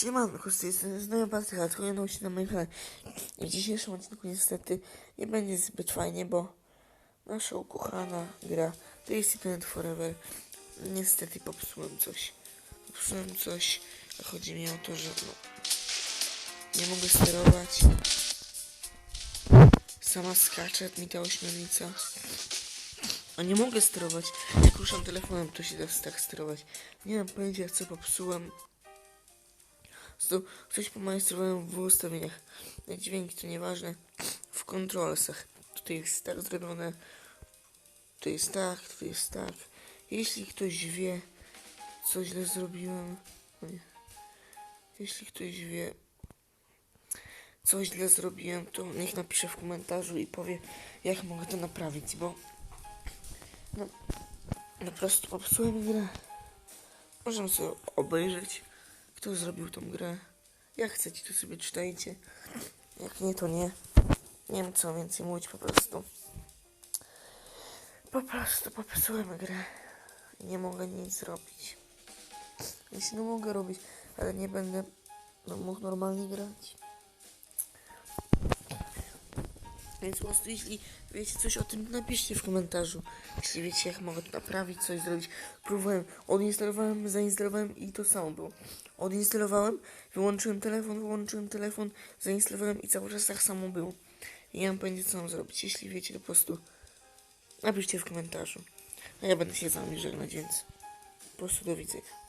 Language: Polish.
Siemanko, tej strony znajomy Patryka, trochę się na moim kanale. W dzisiejszym odcinku niestety nie będzie zbyt fajnie, bo nasza ukochana gra Tasty Planet Forever niestety popsułem coś. Popsułem coś, a chodzi mi o to, że no, nie mogę sterować. Sama skacze mi ta ośmiornica. A nie mogę sterować. Jak ruszam telefonem, to się da tak sterować. Nie mam pojęcia, co popsułem. Zresztą coś pomajstrowałem w ustawieniach. Dźwięki to nieważne. W kontrolsach. Tutaj jest tak zrobione. Tu jest tak, tu jest tak. Jeśli ktoś wie, co źle zrobiłem. No. Jeśli ktoś wie, co źle zrobiłem, to niech napisze w komentarzu i powie, jak mogę to naprawić, bo no, po prostu popsułem grę. Możemy sobie obejrzeć, kto zrobił tą grę. Jak chcecie, to sobie czytajcie. Jak nie, to nie. Nie wiem, co więcej mówić, po prostu. Po prostu popsułem grę. Nie mogę nic zrobić. Jeśli no mogę robić, ale nie będę no, mógł normalnie grać. Więc po prostu jeśli wiecie coś o tym, napiszcie w komentarzu. Jeśli wiecie jak mogę to naprawić, coś zrobić. Próbowałem, odinstalowałem, zainstalowałem i to samo było. Odinstalowałem, wyłączyłem telefon, wyłączyłem telefon, zainstalowałem i cały czas tak samo było. I nie mam pojęcia co mam zrobić. Jeśli wiecie to po prostu napiszcie w komentarzu. A ja będę się z wami żegnać, więc po prostu do widzenia.